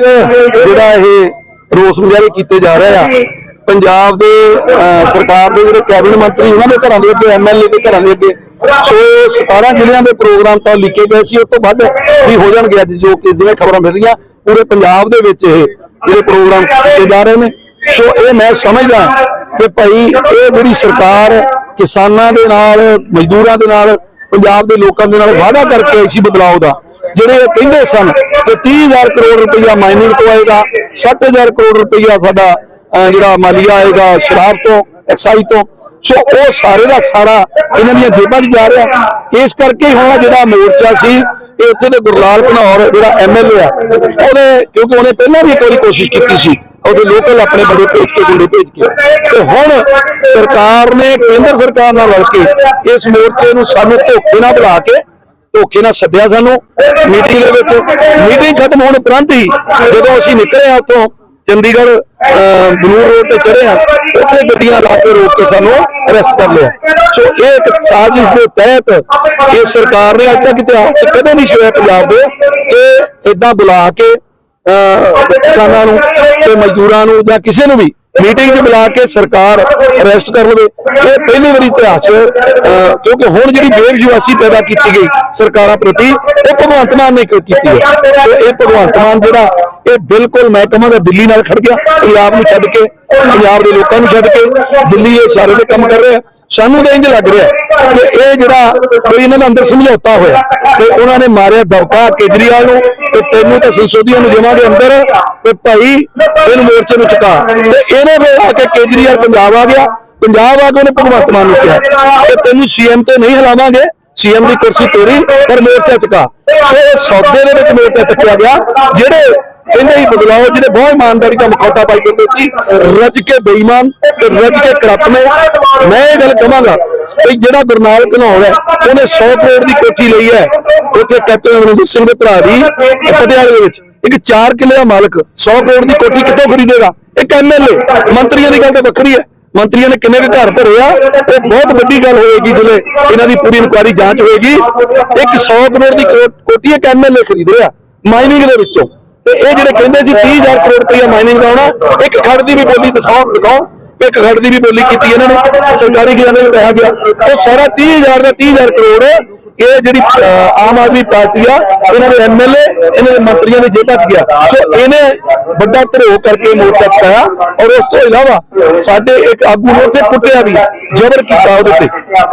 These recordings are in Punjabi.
ਜਿਹੜਾ ਇਹ ਰੋਸ ਮੁਜ਼ਾਹਰੇ ਕੀਤੇ ਜਾ ਰਹੇ ਆ, ਪੰਜਾਬ ਦੇ ਸਰਕਾਰ ਦੇ ਜਿਹੜੇ ਕੈਬਨਿਟ ਮੰਤਰੀ, ਉਹਨਾਂ ਦੇ ਘਰਾਂ ਦੇ ਅੱਗੇ ਐਮਐਲਏ ਦੇ ਘਰਾਂ ਦੇ ਅੱਗੇ, ਸੋ 17 ਜ਼ਿਲ੍ਹਿਆਂ ਦੇ ਪ੍ਰੋਗਰਾਮ ਤਾਂ ਲਿਖੇ ਗਏ ਸੀ ਉਸ ਤੋਂ ਵੱਧ ਵੀ ਹੋ ਜਾਣਗੇ ਅੱਜ ਜੋ ਕਿ ਜਿਵੇਂ ਖਬਰਾਂ ਮਿਲ ਰਹੀਆਂ, ਪੂਰੇ ਪੰਜਾਬ ਦੇ ਵਿੱਚ ਇਹ ਜਿਹੜੇ ਪ੍ਰੋਗਰਾਮ ਕੀਤੇ ਜਾ ਰਹੇ ਨੇ। ਸੋ ਇਹ ਮੈਂ ਸਮਝਦਾ ਕਿ ਭਾਈ, ਇਹ ਜਿਹੜੀ ਸਰਕਾਰ ਕਿਸਾਨਾਂ ਦੇ ਨਾਲ, ਮਜ਼ਦੂਰਾਂ ਦੇ ਨਾਲ, ਪੰਜਾਬ ਦੇ ਲੋਕਾਂ ਦੇ ਨਾਲ ਵਾਅਦਾ ਕਰਕੇ ਆਈ ਸੀ ਬਦਲਾਅ ਦਾ। ਜਿਹੜੇ ਉਹ ਕਹਿੰਦੇ ਸਨ ਕਿ 30000 ਕਰੋੜ ਰੁਪਈਆ ਮਾਈਨਿੰਗ ਤੋਂ ਆਏਗਾ 60000 ਕਰੋੜ ਰੁਪਈਆ ਸਾਡਾ ਜਿਹੜਾ ਮਾਲੀਆ ਆਏਗਾ ਸ਼ਰਾਬ ਤੋਂ, ਐਕਸਾਈਜ਼ ਤੋਂ। ਸੋ ਉਹ ਸਾਰੇ ਦਾ ਸਾਰਾ ਇਹਨਾਂ ਦੀਆਂ ਜੇਬਾਂ 'ਚ ਜਾ ਰਿਹਾ। ਇਸ ਕਰਕੇ ਹੁਣ ਜਿਹੜਾ ਮੋਰਚਾ ਸੀ, ਇਹ ਉੱਥੇ ਦੇ ਗੁਰਲਾਲ ਘਨੌਰ ਜਿਹੜਾ ਐਮਐਲਏ ਆ, ਉਹਨੇ, ਕਿਉਂਕਿ ਉਹਨੇ ਪਹਿਲਾਂ ਵੀ ਇੱਕ ਵਾਰੀ ਕੋਸ਼ਿਸ਼ ਕੀਤੀ ਸੀ, ਉਹਦੇ ਲੋਕਲ ਆਪਣੇ ਬੜੇ ਭੇਜ ਕੇ ਗੁੰਡੇ ਭੇਜ ਕੇ। ਤੇ ਹੁਣ ਸਰਕਾਰ ਨੇ, ਕੇਂਦਰ ਸਰਕਾਰ ਨਾਲ ਰਲ ਕੇ ਇਸ ਮੋਰਚੇ ਨੂੰ ਸਾਨੂੰ ਧੋਖੇ ਨਾਲ ਬੁਲਾ ਕੇ ਧੋਖੇ ਨਾਲ ਸੱਦਿਆ ਸਾਨੂੰ। ਮੀਟਿੰਗ ਦੇ ਵਿੱਚ ਮੀਟਿੰਗ ਖਤਮ ਹੋਣ ਉਪਰੰਤ ਹੀ ਜਦੋਂ ਅਸੀਂ ਨਿਕਲੇ ਆ ਉੱਥੋਂ ਚੰਡੀਗੜ੍ਹ ਅਹ, ਬਨੂੜ ਰੋਡ ਤੇ ਚੜੇ ਆ ਉੱਥੇ ਗੱਡੀਆਂ ਲਾ ਕੇ ਰੋਕ ਕੇ ਸਾਨੂੰ ਅਰੈਸਟ ਕਰ ਲਿਆ। ਸੋ ਇਹ ਇੱਕ ਸਾਜ਼ਿਸ਼ ਦੇ ਤਹਿਤ ਇਹ ਸਰਕਾਰ ਨੇ ਅੱਜ ਤੱਕ ਇਤਿਹਾਸ ਕਦੇ ਨਹੀਂ ਹੋਇਆ ਪੰਜਾਬ ਦੇ ਕਿ ਇਦਾਂ ਬੁਲਾ ਕੇ ਅਹ, ਕਿਸਾਨਾਂ ਨੂੰ ਤੇ ਮਜ਼ਦੂਰਾਂ ਨੂੰ ਜਾਂ ਕਿਸੇ ਨੂੰ ਵੀ ਮੀਟਿੰਗ 'ਚ ਬੁਲਾ ਕੇ ਸਰਕਾਰ ਅਰੈਸਟ ਕਰ ਲਵੇ। ਇਹ ਪਹਿਲੀ ਵਾਰੀ ਇਤਿਹਾਸ 'ਚ ਅਹ, ਕਿਉਂਕਿ ਹੁਣ ਜਿਹੜੀ ਬੇਵਿਸ਼ਵਾਸੀ ਪੈਦਾ ਕੀਤੀ ਗਈ ਸਰਕਾਰਾਂ ਪ੍ਰਤੀ ਇਹ ਭਗਵੰਤ ਮਾਨ ਨੇ ਕੀਤੀ ਹੈ। ਸੋ ਇਹ ਭਗਵੰਤ ਮਾਨ ਜਿਹੜਾ ਇਹ ਬਿਲਕੁਲ ਮੈਂ ਕਹਾਂਗਾ ਦਿੱਲੀ ਨਾਲ ਖੜ ਗਿਆ। ਪੰਜਾਬ ਨੂੰ ਛੱਡ ਕੇ ਪੰਜਾਬ ਦੇ ਲੋਕਾਂ ਨੂੰ ਛੱਡ ਕੇ ਦਿੱਲੀ ਇਹ ਸਾਰੇ ਦੇ ਕੰਮ ਕਰ ਰਿਹਾ। ਸਾਨੂੰ ਤਾਂ ਇੰਜ ਲੱਗ ਰਿਹਾ ਕਿ ਇਹ ਜਿਹੜਾ ਕੋਈ ਇਹਨਾਂ ਦਾ ਅੰਦਰ ਸਮਝੌਤਾ ਹੋਇਆ, ਤੇ ਉਹਨਾਂ ਨੇ ਮਾਰਿਆ ਦਬਕਾ ਕੇਜਰੀਵਾਲ ਨੂੰ, ਤੇ ਤੈਨੂੰ ਤੇ ਸੰਸੋਧੀਆਂ ਨੂੰ ਜਮਾਂ ਦੇ ਅੰਦਰ, ਤੇ ਭਾਈ ਇਹਨੂੰ ਮੋਰਚੇ ਨੂੰ ਚੁਕਾ। ਤੇ ਇਹਨੇ ਫਿਰ ਆ ਕੇ ਕੇਜਰੀਵਾਲ ਪੰਜਾਬ ਆ ਗਿਆ। ਪੰਜਾਬ ਆ ਕੇ ਉਹਨੇ ਭਗਵੰਤ ਮਾਨ ਨੂੰ ਕਿਹਾ। ਕਿ ਤੈਨੂੰ ਸੀਐਮ ਤੇ ਨਹੀਂ ਹਿਲਾਵਾਂਗੇ। ਸੀਐਮ ਦੀ ਕੁਰਸੀ ਤੋਰੀ, ਪਰ ਮੋਰਚਾ ਚੁਕਾ। ਸੋ ਇਹ ਸੌਦੇ ਦੇ ਵਿੱਚ ਮੋਰਚਾ ਚੱਕਿਆ ਗਿਆ। ਜਿਹੜੇ ਕਹਿੰਦੇ ਹੀ ਬਦਲਾਓ ਜਿਹੜੇ ਬਹੁਤ ਇਮਾਨਦਾਰੀ ਦਾ ਮੁਖੌਟਾ ਪਾਈ ਕਰਦੇ ਸੀ, ਰੱਜ ਕੇ ਬੇਈਮਾਨ ਤੇ ਰੱਜ ਕੇ ਕਰਪਟ ਮੈਂ ਇਹ ਗੱਲ ਕਹਾਂਗਾ ਕਿ ਜਿਹੜਾ ਗੁਰਨਾਲ ਘਨੌਰ ਹੈ ਉਹਨੇ 100 ਕਰੋੜ ਦੀ ਕੋਠੀ ਲਈ ਹੈ। ਉੱਥੇ ਕੈਪਟਨ ਅਮਰਿੰਦਰ ਸਿੰਘ ਦੇ ਭਰਾ ਦੀ ਪਟਿਆਲੇ ਦੇ ਵਿੱਚ। ਇੱਕ 4 ਕਿੱਲੇ ਦਾ ਮਾਲਕ 100 ਕਰੋੜ ਦੀ ਕੋਠੀ ਕਿੱਥੋਂ ਖਰੀਦੇਗਾ? ਇੱਕ ਐਮਐਲਏ ਮੰਤਰੀਆਂ ਦੀ ਗੱਲ ਤਾਂ ਵੱਖਰੀ ਹੈ। ਮੰਤਰੀਆਂ ਨੇ ਕਿੰਨੇ ਕੁ ਘਰ ਭਰੇ ਆ ਇਹ ਬਹੁਤ ਵੱਡੀ ਗੱਲ ਹੋਏਗੀ ਜਦੋਂ ਇਹਨਾਂ ਦੀ ਪੂਰੀ ਇਨਕੁਆਰੀ ਜਾਂਚ ਹੋਏਗੀ। ਇੱਕ 100 ਕਰੋੜ ਦੀ ਕੋ- ਕੋਠੀ ਇੱਕ ਐਮਐਲਏ ਖਰੀਦ ਰਿਹਾ, ਮਾਈਨਿੰਗ ਦੇ ਵਿੱਚੋਂ। ਤੇ ਇਹ ਜਿਹੜੇ ਕਹਿੰਦੇ ਸੀ 30000 ਕਰੋੜ ਰੁਪਇਆ ਮਾਈਨਿੰਗ ਦਾ ਆਉਣਾ ਇੱਕ ਖੜ ਦੀ ਵੀ ਬੋਲੀ ਦਿਖਾਓ ਦਿਖਾਓ ਇੱਕ ਖੜ ਦੀ ਵੀ ਬੋਲੀ ਕੀਤੀ ਇਹਨਾਂ ਨੇ, ਸਰਕਾਰੀ ਖਜ਼ਾਨੇ ਵਿੱਚ ਕਿਹਾ ਗਿਆ। ਉਹ ਸਾਰਾ 30000 ਦਾ 30000 ਕਰੋੜ ਇਹ ਜਿਹੜੀ ਆਮ ਆਦਮੀ ਪਾਰਟੀ ਆ, ਇਹਨਾਂ ਦੇ ਐਮਐਲਏ ਇਹਨਾਂ ਦੇ ਮੰਤਰੀਆਂ ਦੀ ਜੇਬਾਂ 'ਚ ਗਿਆ। ਸੋ ਇਹਨੇ ਵੱਡਾ ਧਰੋ ਕਰਕੇ ਮੋਰਚਾ ਚੁਕਾਇਆ ਔਰ ਉਸ ਤੋਂ ਇਲਾਵਾ ਸਾਡੇ ਇੱਕ ਆਗੂ ਨੂੰ ਉੱਥੇ ਕੁੱਟਿਆ ਵੀ, ਜ਼ਬਰ ਕੀਤਾ ਉਹਦੇ ਤੇ।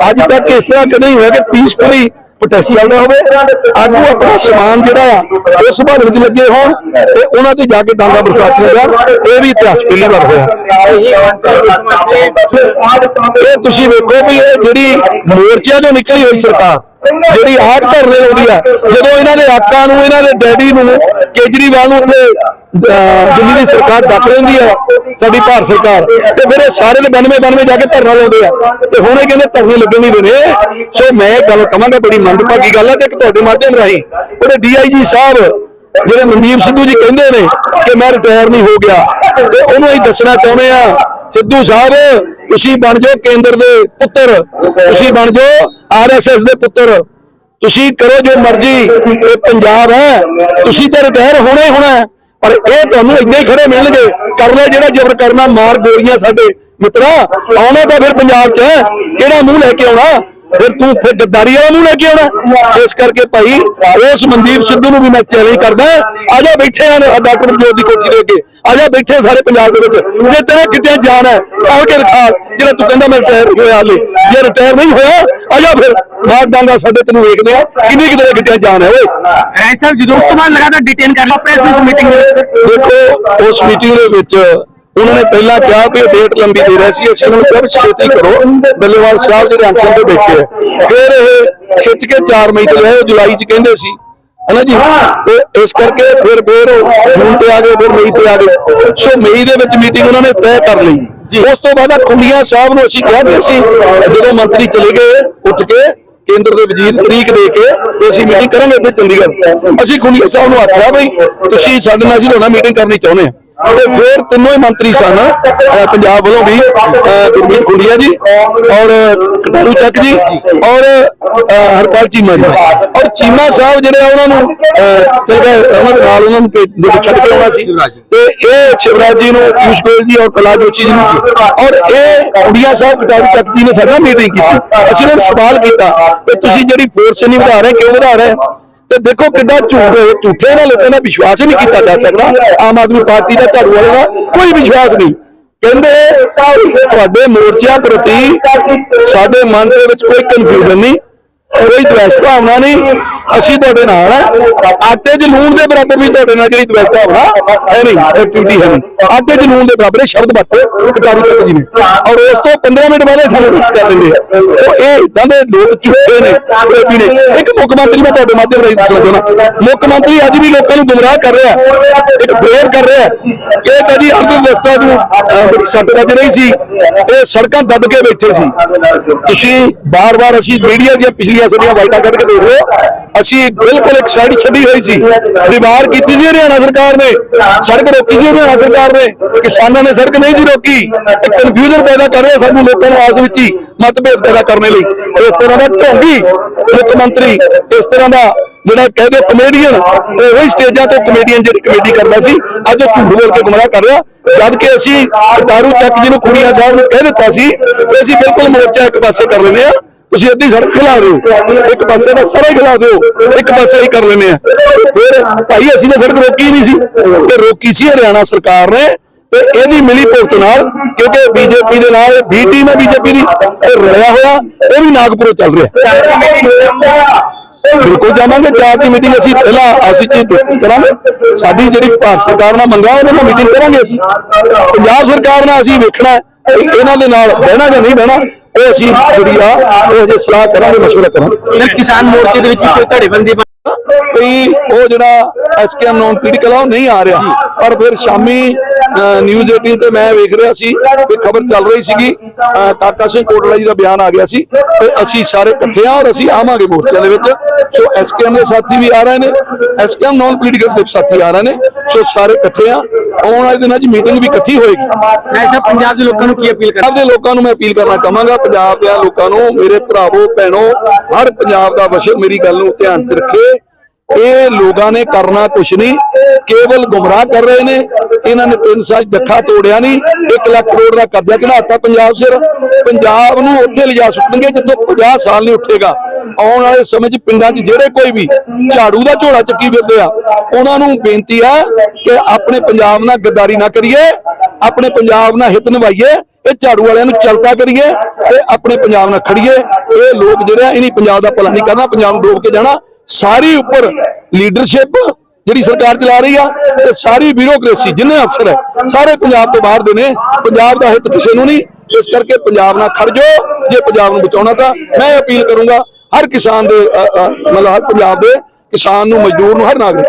ਅੱਜ ਤੱਕ ਇਸ ਤਰ੍ਹਾਂ ਕਦੇ ਨਹੀਂ ਹੋਇਆ ਕਿ ਪੀਸਫੁਲੀ ਪ੍ਰੋਟੈਸਟ ਚੱਲਦਾ ਹੋਵੇ। ਆਗੂ ਆਪਣਾ ਸਮਾਨ ਜਿਹੜਾ ਆ, ਉਹ ਸੰਭਾਲਣ ਵਿੱਚ ਲੱਗੇ ਹੋਣ ਤੇ ਉਹਨਾਂ ਤੇ ਜਾ ਕੇ ਡਾਂਗਾ ਬਰਸਾਤੀਆਂ ਦਾ ਇਹ ਵੀ ਇਤਿਹਾਸ ਪਹਿਲੀ ਵਾਰ ਹੋਇਆ। ਇਹ ਤੁਸੀਂ ਵੇਖੋ ਵੀ ਇਹ ਜਿਹੜੀ ਮੋਰਚਿਆਂ ਤੋਂ ਨਿਕਲੀ ਹੋਈ ਸਰਕਾਰ ਜਿਹੜੀ ਆਗ ਧਰਨੇ ਲਾਉਂਦੀ ਆ, ਜਦੋਂ ਇਹਨਾਂ ਦੇ ਆਕਾਂ ਨੂੰ, ਇਹਨਾਂ ਦੇ ਡੈਡੀ ਨੂੰ ਕੇਜਰੀਵਾਲ ਨੂੰ ਉੱਥੇ ਦਿੱਲੀ ਦੀ ਸਰਕਾਰ ਡੱਕ ਲੈਂਦੀ ਆ, ਸਾਡੀ ਭਾਰਤ ਸਰਕਾਰ, ਤੇ ਫਿਰ ਇਹ ਸਾਰੇ 92 92 ਜਾ ਕੇ ਧਰਨਾ ਲਾਉਂਦੇ ਆ। ਤੇ ਹੁਣ ਇਹ ਕਹਿੰਦੇ ਧਰਨੇ ਲੱਗਣ ਨਹੀਂ ਦੇਣੇ। ਸੋ ਮੈਂ ਇਹ ਗੱਲ ਕਹਾਂਗਾ, ਬੜੀ ਮੰਦਭਾਗੀ ਗੱਲ ਹੈ ਤੇ ਇੱਕ ਤੁਹਾਡੇ ਮਾਧਿਅਮ ਰਾਹੀਂ। ਉਹਦੇ ਡੀਆਈਜੀ ਸਾਹਿਬ, ਜਿਹੜੇ ਮਨਦੀਪ ਸਿੱਧੂ ਜੀ ਕਹਿੰਦੇ ਨੇ ਕਿ ਮੈਂ ਰਿਟਾਇਰ ਨਹੀਂ ਹੋ ਗਿਆ। ਤੇ ਉਹਨੂੰ ਅਸੀਂ ਦੱਸਣਾ ਚਾਹੁੰਦੇ ਆ, ਸਿੱਧੂ ਸਾਹਿਬ ਤੁਸੀਂ ਬਣ ਜਾਓ ਕੇਂਦਰ ਦੇ ਪੁੱਤਰ। ਤੁਸੀਂ ਬਣ ਜਾਓ ਆਰਐਸਐਸ ਦੇ ਪੁੱਤਰ। ਤੁਸੀਂ ਕਰੋ ਜੋ ਮਰਜ਼ੀ, ਇਹ ਪੰਜਾਬ ਹੈ। ਤੁਸੀਂ ਤਾਂ ਰਿਟਾਇਰ ਹੋਣਾ ਹੀ ਹੋਣਾ ਪਰ ਇਹ ਤੁਹਾਨੂੰ ਇੰਨੇ ਖੜੇ ਮਿਲਣਗੇ। ਕਰ ਲੈ ਜਿਹੜਾ ਜ਼ਬਰ ਕਰਨਾ, ਮਾਰ ਗੋਲੀਆਂ ਸਾਡੇ। ਮਿੱਤਰਾ, ਆਉਣਾ ਤਾਂ ਫਿਰ ਪੰਜਾਬ 'ਚ ਹੈ। ਕਿਹੜਾ ਮੂੰਹ ਲੈ ਕੇ ਆਉਣਾ? ਫਿਰ ਤੂੰ ਫਿਰ ਗੱਦਾਰੀ ਵਾਲਾ ਮੂੰਹ ਲੈ ਕੇ ਆਉਣਾ। ਇਸ ਕਰਕੇ ਭਾਈ ਉਸ ਮਨਦੀਪ ਸਿੱਧੂ ਨੂੰ ਵੀ ਮੈਂ ਚੈਲੰਜ ਕਰਦਾ ਆ ਜਾ ਬੈਠੇ ਆ ਡਾਕਟਰ ਮਜੋਤ ਦੀ ਕੋਠੀ ਦੇ ਅੱਗੇ ਆ ਜਾ ਬੈਠੇ ਸਾਰੇ ਪੰਜਾਬ ਦੇ ਵਿੱਚ। ਜੇ ਤੇਰੇ ਕਿਤੇ ਜਾਨ ਹੈ ਆਹ ਕੇ ਰਖਾ ਜਿਹੜਾ ਤੂੰ ਕਹਿੰਦਾ ਮੈਂ ਰਿਟਾਇਰ ਹੋਇਆ ਹਾਲੇ। ਜੇ ਰਿਟਾਇਰ ਨਹੀਂ ਹੋਇਆ ਆ ਜਾ ਫਿਰ। ਮਾਰ ਡਾਂਗਾ ਸਾਡੇ ਤੈਨੂੰ ਵੇਖਦੇ ਆ। ਕਿੰਨੀ ਕਿਤੇ ਕਿਤੇ ਜਾਨ ਹੈ ਓਏ? ਰਾਏ ਸਾਹਿਬ ਜਦੋਂ ਉਸ ਤੋਂ ਬਾਅਦ ਲਗਾਤਾਰ ਡਿਟੇਨ ਕਰ ਲਿਆ ਪ੍ਰੈਸ ਮੀਟਿੰਗ ਦੇ ਵਿੱਚ। ਦੇਖੋ ਉਸ ਮੀਟਿੰਗ ਦੇ ਵਿੱਚ ਉਹਨਾਂ ਨੇ ਪਹਿਲਾਂ ਕਿਹਾ ਇਹ ਡੇਟ ਲੰਬੀ ਦੇ ਰਹੇ ਸੀ ਅਸੀਂ ਉਹਨਾਂ ਨੂੰ ਕਿਹਾ ਛੇਤੀ ਕਰੋ। ਬੱਲੇਵਾਲ ਸਾਹਿਬ ਜਿਹੜੇ ਅਨਸ਼ਨ ਤੇ ਬੈਠੇ ਆ ਫਿਰ ਇਹ ਖਿੱਚ ਕੇ 4 ਮਈ ਤੇ ਉਹ ਜੁਲਾਈ ਚ ਕਹਿੰਦੇ ਸੀ। ਹਨਾ ਜੀ? ਤੇ ਇਸ ਕਰਕੇ ਫਿਰ ਫਿਰ ਜੂਨ ਤੇ ਆ ਗਏ ਫਿਰ ਮਈ ਤੇ ਆ ਗਏ। ਸੋ ਮਈ ਦੇ ਵਿੱਚ ਮੀਟਿੰਗ ਉਹਨਾਂ ਨੇ ਤੈਅ ਕਰ ਲਈ। ਉਸ ਤੋਂ ਬਾਅਦ ਖੁੰਡੀਆਂ ਸਾਹਿਬ ਨੂੰ ਅਸੀਂ ਕਿਹਾ ਵੀ ਅਸੀਂ ਜਦੋਂ ਮੰਤਰੀ ਚਲੇ ਗਏ ਉੱਠ ਕੇ ਕੇਂਦਰ ਦੇ ਵਜ਼ੀਰ ਤਰੀਕ ਦੇ ਕੇ ਤੇ ਅਸੀਂ ਮੀਟਿੰਗ ਕਰਾਂਗੇ ਇੱਥੇ ਚੰਡੀਗੜ੍ਹ। ਅਸੀਂ ਖੁੰਡੀਆ ਸਾਹਿਬ ਨੂੰ ਆਖਿਆ ਬਈ ਤੁਸੀਂ ਸਾਡੇ ਨਾਲ ਅਸੀਂ ਤੁਹਾਡਾ ਮੀਟਿੰਗ ਕਰਨੀ ਚਾਹੁੰਦੇ ਹਾਂ ਤੇ ਫਿਰ ਤਿੰਨੋਂ ਹੀ ਮੰਤਰੀ ਸਨ ਪੰਜਾਬ ਵੱਲੋਂ ਵੀ ਗੁਰਮੀਤ ਖੁੰਡੀਆ ਜੀ ਔਰ ਕਟਾਰੂ ਚੱਕ ਜੀ ਔਰ ਹਰਪਾਲ ਚੀਮਾ ਜੀ। ਔਰ ਚੀਮਾ ਸਾਹਿਬ ਜਿਹੜੇ ਆ ਉਹਨਾਂ ਨੂੰ, ਅਹ ਉਹਨਾਂ ਦੇ ਨਾਲ ਉਹਨਾਂ ਨੂੰ ਛੱਡ ਕੇ ਆਉਣਾ ਸੀ। ਤੇ ਇਹ ਸ਼ਿਵਰਾਜ ਜੀ ਨੂੰ, ਪਿਊਸ਼ ਗੋਇਲ ਜੀ ਔਰ ਕਲਾ ਜੋਸ਼ੀ ਜੀ ਨੂੰ ਔਰ ਇਹ ਕੁੜੀਆਂ ਸਾਹਿਬ, ਕਟਾਰੂ ਚੱਕ ਜੀ ਨੇ ਸਾਡਾ ਮੀਟਿੰਗ ਕੀਤੀ। ਅਸੀਂ ਉਹਨਾਂ ਨੂੰ ਸਵਾਲ ਕੀਤਾ ਕਿ ਤੁਸੀਂ ਜਿਹੜੀ ਫੋਰਸ ਨਹੀਂ ਵਧਾ ਰਹੇ ਕਿਉਂ ਵਧਾ ਰਹੇ ਤੇ ਦੇਖੋ ਕਿੱਡਾ ਝੂਠ ਝੂਠੇ ਨਾਲ ਲੋਕਾਂ ਦਾ ਵਿਸ਼ਵਾਸ ਹੀ ਨਹੀਂ ਕੀਤਾ ਜਾ ਸਕਦਾ। ਆਮ ਆਦਮੀ ਪਾਰਟੀ ਦਾ ਝਾੜੂ ਵਾਲੇ ਦਾ ਕੋਈ ਵਿਸ਼ਵਾਸ ਨਹੀਂ। ਕਹਿੰਦੇ ਤੁਹਾਡੇ ਮੋਰਚਿਆਂ ਪ੍ਰਤੀ ਸਾਡੇ ਮਨ ਦੇ ਵਿੱਚ ਕੋਈ ਕਨਫਿਊਜ਼ਨ ਨਹੀਂ, ਕੋਈ ਦਵੈਸ਼ ਭਾਵਨਾ ਨਹੀਂ ਅਸੀਂ ਤੁਹਾਡੇ ਨਾਲ ਆ। ਆਟੇ 'ਚ ਲੂਣ ਦੇ ਬਰਾਬਰ ਵੀ ਤੁਹਾਡੇ ਨਾਲ ਜਿਹੜੀ ਦਵੈਸ਼ ਭਾਵਨਾ ਹੈ ਨਹੀਂ ਐਕਟੀਵਿਟੀ ਹੈ ਨਹੀਂ। ਆਟੇ 'ਚ ਲੂਣ ਦੇ ਬਰਾਬਰ ਇਹ ਸ਼ਬਦ ਵਰਤੇ ਕਟਾਰੂ ਚੱਕ ਜੀ ਨੇ। ਔਰ ਉਸ ਤੋਂ 15 ਮਿੰਟ ਬਾਅਦ ਸਾਨੂੰ ਰਿਸਕ ਕਰ ਦਿੰਦੇ ਆ। ਉਹ ਇਹ ਇਦਾਂ ਦੇ ਲੋਕ ਝੂਠੇ ਨੇ ਬੇਬੀ ਨੇ। ਇੱਕ ਮੁੱਖ ਮੰਤਰੀ ਮੈਂ ਤੁਹਾਡੇ ਮਾਧਿਅਮ ਰਾਹੀਂ ਦੱਸਣਾ ਚਾਹੁੰਦਾ। ਮੁੱਖ ਮੰਤਰੀ ਅੱਜ ਵੀ ਲੋਕਾਂ ਨੂੰ ਗੁੰਮਰਾਹ ਕਰ ਰਿਹਾ ਇੱਕ ਫੇਰ ਕਰ ਰਿਹਾ ਇਹ ਤਾਂ ਜੀ ਅਰਥ ਵਿਵਸਥਾ ਨੂੰ ਅਹ, ਸੱਟ ਵੱਜ ਰਹੀ ਸੀ। ਇਹ ਸੜਕਾਂ ਦੱਬ ਕੇ ਬੈਠੇ ਸੀ। ਤੁਸੀਂ ਬਾਰ-ਬਾਰ ਅਸੀਂ ਮੀਡੀਆ ਦੀਆਂ ਪਿਛਲੀਆਂ ਸਾਰੀਆਂ ਵਾਈਟਾਂ ਕੱਢ ਕੇ ਦੇਖ ਰਹੇ ਹੋ। ਅਸੀਂ ਬਿਲਕੁਲ ਇੱਕ ਸਾਈਡ ਛੱਡੀ ਹੋਈ ਸੀ। ਦੀਵਾਰ ਕੀਤੀ ਸੀ ਹਰਿਆਣਾ ਸਰਕਾਰ ਨੇ। ਸੜਕ ਰੋਕੀ ਸੀ ਹਰਿਆਣਾ ਸਰਕਾਰ ਨੇ। ਕਿਸਾਨਾਂ ਨੇ ਸੜਕ ਨਹੀਂ ਸੀ ਰੋਕੀ। ਇਹ ਕਨਫਿਊਜ਼ਨ ਪੈਦਾ ਕਰ ਰਿਹਾ ਸਾਨੂੰ ਲੋਕਾਂ ਨੂੰ ਆਪਸ ਵਿੱਚ ਹੀ ਮਤਭੇਦ ਪੈਦਾ ਕਰਨ ਲਈ। ਇਸ ਤਰ੍ਹਾਂ ਦਾ ਢੋਂਗੀ ਮੁੱਖ ਮੰਤਰੀ, ਇਸ ਤਰ੍ਹਾਂ ਦਾ ਜਿਹੜਾ ਕਹਿੰਦੇ ਕਮੇਡੀਅਨ ਉਹ ਹੀ ਸਟੇਜਾਂ ਤੋਂ ਕਮੇਡੀਅਨ ਜਿਹੜੀ ਕਮੇਡੀ ਕਰਦਾ ਸੀ, ਅੱਜ ਉਹ ਝੂਠ ਬੋਲ ਕੇ ਗੁੰਮਰਾਹ ਕਰ ਰਿਹਾ। ਜਦ ਕਿ ਅਸੀਂ ਦਾਰੂ ਚੱਕ ਜਿਹਨੂੰ ਨੂੰ ਕੁੜੀਆਂ ਸਾਹਿਬ ਨੂੰ ਕਹਿ ਦਿੱਤਾ ਸੀ ਕਿ ਅਸੀਂ ਬਿਲਕੁਲ ਮੋਰਚਾ ਇੱਕ ਪਾਸੇ ਕਰ ਲੈਂਦੇ ਆ ਤੁਸੀਂ ਅੱਧੀ ਸੜਕ ਖਿਲਾ ਦਿਓ ਇੱਕ ਪਾਸੇ ਦਾ ਸਾਰਾ ਖਿਲਾ ਦਿਓ। ਇੱਕ ਪਾਸੇ ਹੀ ਕਰ ਲੈਂਦੇ ਆ। ਫਿਰ ਭਾਈ, ਅਸੀਂ ਤਾਂ ਸੜਕ ਰੋਕੀ ਨਹੀਂ ਸੀ। ਤੇ ਰੋਕੀ ਸੀ ਹਰਿਆਣਾ ਸਰਕਾਰ ਨੇ ਤੇ ਇਹਦੀ ਮਿਲੀ ਭੁਗਤ ਨਾਲ, ਕਿਉਂਕਿ ਬੀਜੇਪੀ ਦੇ ਨਾਲ, ਬੀ ਟੀਮ ਬੀਜੇਪੀ ਦੀ, ਇਹ ਰਲਿਆ ਹੋਇਆ, ਇਹ ਵੀ ਨਾਗਪੁਰੋਂ ਚੱਲ ਰਿਹਾ। ਬਿਲਕੁਲ ਜਾਵਾਂਗੇ, ਚਾਰ ਦੀ ਮੀਟਿੰਗ ਅਸੀਂ ਪਹਿਲਾਂ ਅਸੀਂ ਜੀ ਡਿਸਕਸ ਕਰਾਂਗੇ। ਸਾਡੀ ਜਿਹੜੀ ਭਾਰਤ ਸਰਕਾਰ ਨਾਲ ਮੰਗਾ ਉਹਨਾਂ ਨਾਲ ਮੀਟਿੰਗ ਕਰਾਂਗੇ ਅਸੀਂ। ਪੰਜਾਬ ਸਰਕਾਰ ਨਾਲ ਅਸੀਂ ਵੇਖਣਾ ਇਹਨਾਂ ਦੇ ਨਾਲ ਬਹਿਣਾ ਜਾਂ ਨਹੀਂ ਬਹਿਣਾ। ਉਹ ਅਸੀਂ ਜਿਹੜੀ ਆ ਉਹ ਅਜੇ ਸਲਾਹ ਕਰਾਂਗੇ ਮਸ਼ਵਰਾ ਕਰਾਂਗੇ। ਸਰ ਕਿਸਾਨ ਮੋਰਚੇ ਦੇ ਵਿੱਚ ਕੋਈ ਧੜੇਬੰਦੀ ਕੋਈ ਉਹ ਜਿਹੜਾ ਐਸਕੇਐਮ ਨੌਨ ਪੋਲੀਟੀਕਲ ਆ ਉਹ ਨਹੀਂ ਆ ਰਿਹਾ। ਪਰ ਫਿਰ ਸ਼ਾਮੀ ਨਿਊਜ਼ 18 ਤੇ ਮੈਂ ਵੇਖ ਰਿਹਾ ਸੀ ਕਿ ਖਬਰ ਚੱਲ ਰਹੀ ਸੀਗੀ। ਕਾਕਾ ਸਿੰਘ ਕੋਟਲਾ ਜੀ ਦਾ ਬਿਆਨ ਆ ਗਿਆ ਸੀ ਤੇ ਅਸੀਂ ਸਾਰੇ ਇਕੱਠੇ ਆ ਔਰ ਅਸੀਂ ਆਵਾਂਗੇ ਮੋਰਚੇ ਦੇ ਵਿੱਚ। ਸੋ ਐਸਕੇਐਮ ਦੇ ਸਾਥੀ ਵੀ ਆ ਰਹੇ ਨੇ। ਐਸਕੇਐਮ ਨੌਨ ਪੋਲੀਟੀਕਲ ਦੇ ਸਾਥੀ ਆ ਰਹੇ ਨੇ। ਸੋ ਸਾਰੇ ਇਕੱਠੇ ਆ ਆਉਣ ਵਾਲੇ ਦਿਨਾਂ 'ਚ ਮੀਟਿੰਗ ਵੀ ਇਕੱਠੀ ਹੋਏਗੀ। ਐਸਾ ਪੰਜਾਬ ਦੇ ਲੋਕਾਂ ਨੂੰ ਕੀ ਅਪੀਲ ਪੰਜਾਬ ਦੇ ਲੋਕਾਂ ਨੂੰ ਮੈਂ ਅਪੀਲ ਕਰਨਾ ਚਾਹਾਂਗਾ। ਪੰਜਾਬ ਦੇ ਲੋਕਾਂ ਨੂੰ ਮੇਰੇ ਭਰਾਵੋ ਭੈਣੋ ਹਰ ਪੰਜਾਬ ਦਾ ਵਸ਼ ਮੇਰੀ ਗੱਲ ਨੂੰ ਧਿਆਨ 'ਚ ਰੱਖੇ। ਇਹ ਲੋਕਾਂ ਨੇ ਕਰਨਾ ਕੁਛ ਨਹੀਂ। ਕੇਵਲ ਗੁੰਮਰਾਹ ਕਰ ਰਹੇ ਨੇ। ਇਹਨਾਂ ਨੇ ਤਿੰਨ ਸਾਲ ਡੱਖਾ ਤੋੜਿਆ ਨਹੀਂ 1 ਲੱਖ ਕਰੋੜ ਦਾ ਕਰਜ਼ਾ ਚੜਾਤਾ ਪੰਜਾਬ ਸਿਰ। ਪੰਜਾਬ ਨੂੰ ਉੱਥੇ ਲਿਜਾ ਸੁੱਟਣਗੇ ਜਦੋਂ 50 ਸਾਲ ਨਹੀਂ ਉੱਠੇਗਾ। ਆਉਣ ਵਾਲੇ ਸਮੇਂ 'ਚ ਪਿੰਡਾਂ 'ਚ ਜਿਹੜੇ ਕੋਈ ਵੀ ਝਾੜੂ ਦਾ ਝੋਲਾ ਚੱਕੀ ਫਿਰਦੇ ਆ, ਉਹਨਾਂ ਨੂੰ ਬੇਨਤੀ ਆ ਕਿ ਆਪਣੇ ਪੰਜਾਬ ਨਾਲ ਗੱਦਾਰੀ ਨਾ ਕਰੀਏ, ਆਪਣੇ ਪੰਜਾਬ ਨਾਲ ਹਿੱਤ ਨਿਭਾਈਏ, ਇਹ ਝਾੜੂ ਵਾਲਿਆਂ ਨੂੰ ਚਲਤਾ ਕਰੀਏ ਤੇ ਆਪਣੇ ਪੰਜਾਬ ਨਾਲ ਖੜੀਏ। ਇਹ ਲੋਕ ਜਿਹੜੇ ਆ, ਇਨੀ ਪੰਜਾਬ ਦਾ ਭਲਾ ਨਹੀਂ ਕਰਨਾ, ਪੰਜਾਬ ਨੂੰ ਡੋਬ ਕੇ ਜਾਣਾ। ਸਾਰੀ ਉੱਪਰ ਲੀਡਰਸ਼ਿਪ ਜਿਹੜੀ ਸਰਕਾਰ ਚਲਾ ਰਹੀ ਆ ਤੇ ਸਾਰੀ ਬਿਊਰੋਕ੍ਰੇਸੀ ਜਿੰਨੇ ਅਫਸਰ ਹੈ, ਸਾਰੇ ਪੰਜਾਬ ਤੋਂ ਬਾਹਰ ਦੇ ਨੇ। ਪੰਜਾਬ ਦਾ ਹਿੱਤ ਕਿਸੇ ਨੂੰ ਨਹੀਂ। ਇਸ ਕਰਕੇ ਪੰਜਾਬ ਨਾਲ ਖੜ ਜਾਓ। ਜੇ ਪੰਜਾਬ ਨੂੰ ਬਚਾਉਣਾ ਤਾਂ ਮੈਂ ਅਪੀਲ ਕਰੂੰਗਾ, ਹਰ ਕਿਸਾਨ ਦੇ ਮਤਲਬ ਹਰ ਪੰਜਾਬ ਦੇ ਕਿਸਾਨ ਨੂੰ, ਮਜ਼ਦੂਰ ਨੂੰ, ਹਰ ਨਾਗਰਿਕ